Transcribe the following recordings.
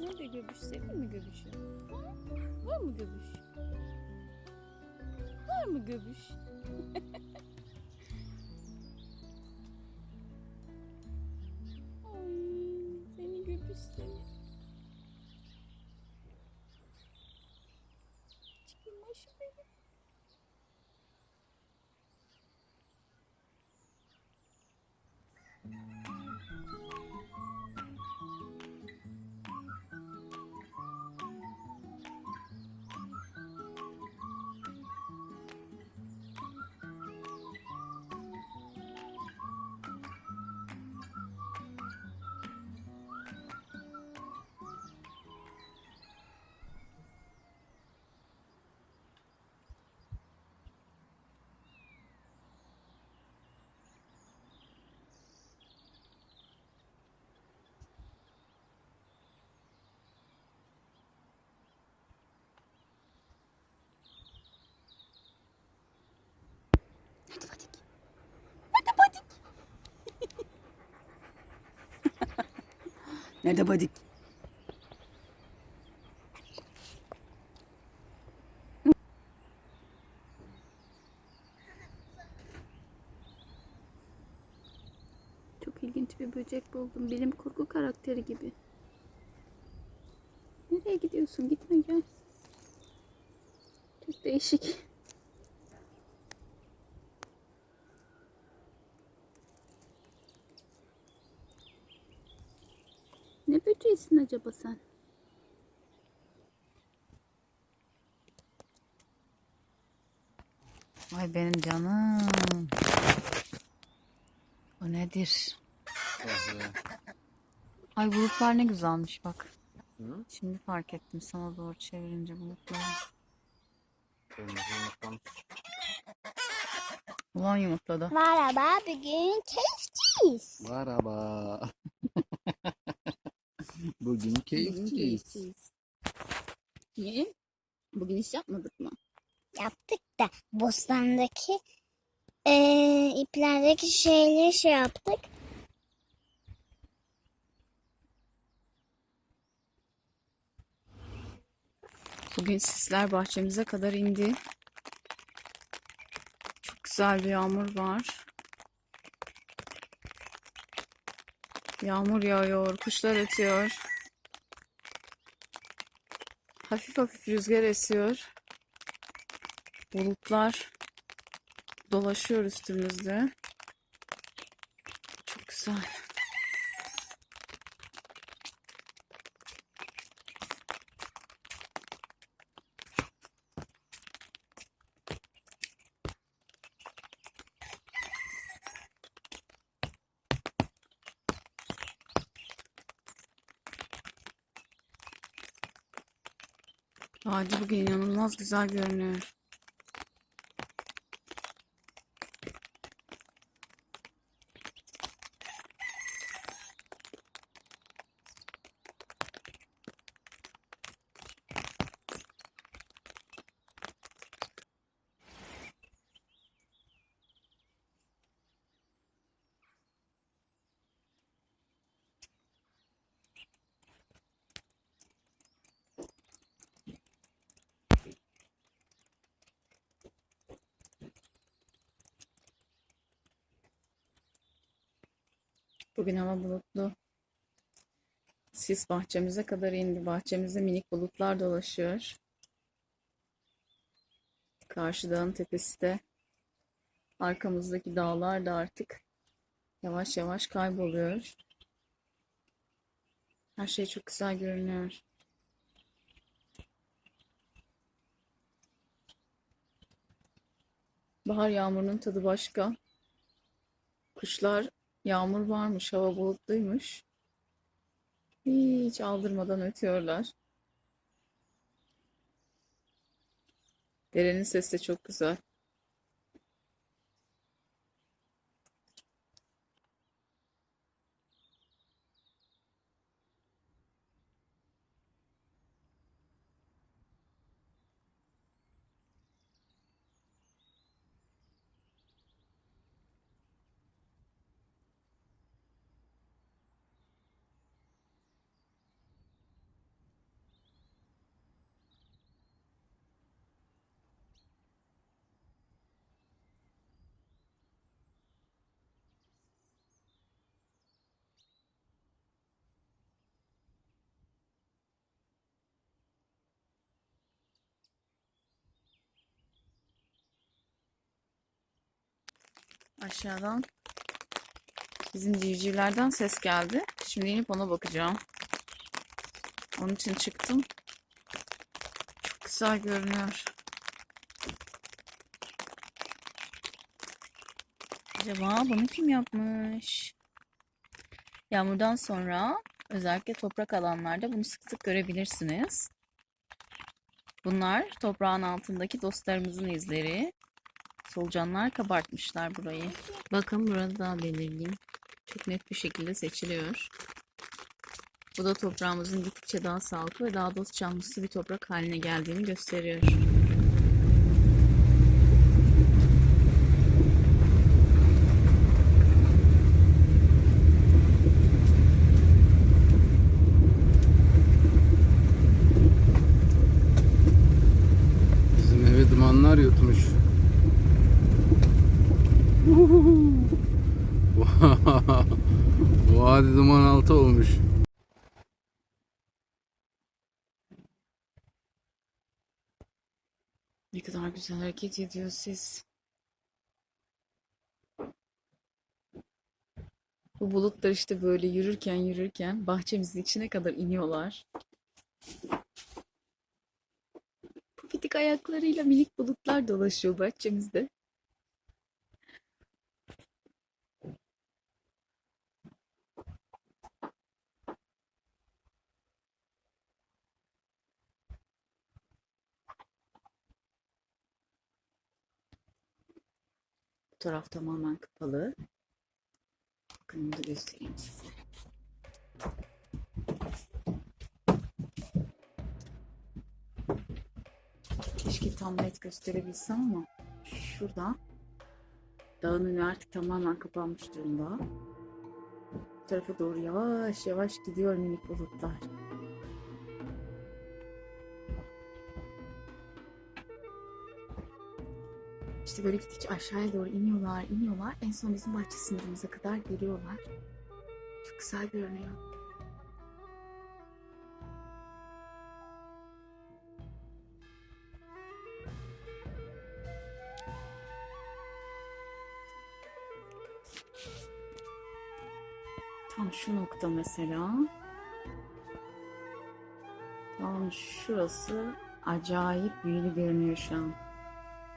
Nerede göbüş? Sevdin mi göbüşü? Var mı göbüş? Var mı göbüş? Nerede badik? Çok ilginç bir böcek buldum. Bilim kurgu karakteri gibi. Nereye gidiyorsun? Gitme gel. Çok değişik. Böceğisin acaba sen? Ay benim canım. O nedir? Ay bulutlar ne güzelmiş bak. Hı? Şimdi fark ettim sana doğru çevirince yumurtlamış. Ulan yumurtladı. Merhaba, bugün keyifçiyiz. Merhaba. Bugün Bugün keyifçiyiz. Niye? Bugün iş yapmadık mı? Yaptık da bostandaki eee iplerdeki şeyleri şey yaptık. Bugün sisler bahçemize kadar indi. Çok güzel bir yağmur var. Yağmur yağıyor, kuşlar ötüyor. Hafif hafif rüzgar esiyor. Bulutlar dolaşıyor üstümüzde. Çok güzel. Vadi bugün inanılmaz güzel görünüyor. Bugün hava bulutlu. Sis bahçemize kadar indi. Bahçemizde minik bulutlar dolaşıyor. Karşı dağın tepesi de arkamızdaki dağlar da artık yavaş yavaş kayboluyor. Her şey çok güzel görünüyor. Bahar yağmurunun tadı başka. Kuşlar Yağmur varmış, hava bulutluymuş. Hiç aldırmadan ötüyorlar. Derenin sesi de çok güzel. Aşağıdan bizim civcivlerden ses geldi. Şimdi inip ona bakacağım. Onun için çıktım. Çok güzel görünüyor. Acaba bunu kim yapmış? Yağmurdan sonra özellikle toprak alanlarda bunu sık sık görebilirsiniz. Bunlar toprağın altındaki dostlarımızın izleri. Solucanlar kabartmışlar burayı. Bakın burada daha belirgin. Çok net bir şekilde seçiliyor. Bu da toprağımızın gittikçe daha sağlıklı ve daha dost canlısı bir toprak haline geldiğini gösteriyor. Ne kadar güzel hareket ediyor siz. Bu bulutlar işte böyle yürürken yürürken bahçemizin içine kadar iniyorlar. Pufidik ayaklarıyla minik bulutlar dolaşıyor bahçemizde. Bu taraf tamamen kapalı. Bakın bunu da göstereyim size. Keşke tam net gösterebilsem ama şurada dağın önü artık tamamen kapanmış durumda. Bu tarafa doğru yavaş yavaş gidiyor minik bulutlar. İşte böyle gittikçe aşağıya doğru iniyorlar, iniyorlar. En son bizim bahçe sınırımıza kadar geliyorlar. Çok güzel görünüyor. Tam şu nokta mesela. Tam şurası acayip büyülü görünüyor şu an.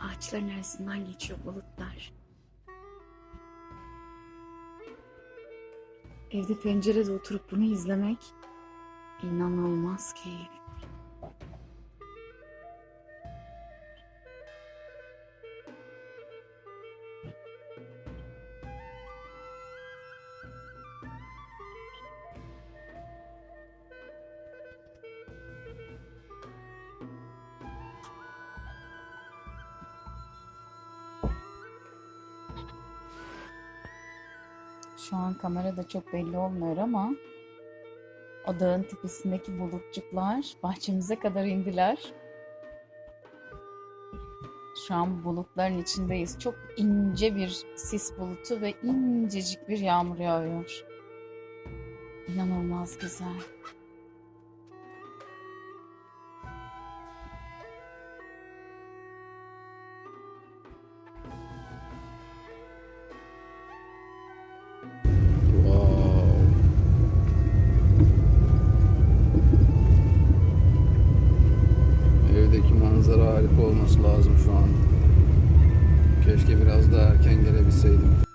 Ağaçların arasından geçiyor bulutlar. Evde pencerede oturup bunu izlemek inanılmaz keyif. Şu an kamerada çok belli olmuyor ama o dağın tepesindeki bulutçuklar bahçemize kadar indiler. Şu an bulutların içindeyiz. Çok ince bir sis bulutu ve incecik bir yağmur yağıyor. İnanılmaz güzel. harika olması lazım şu an. Keşke biraz daha erken gelebilseydim.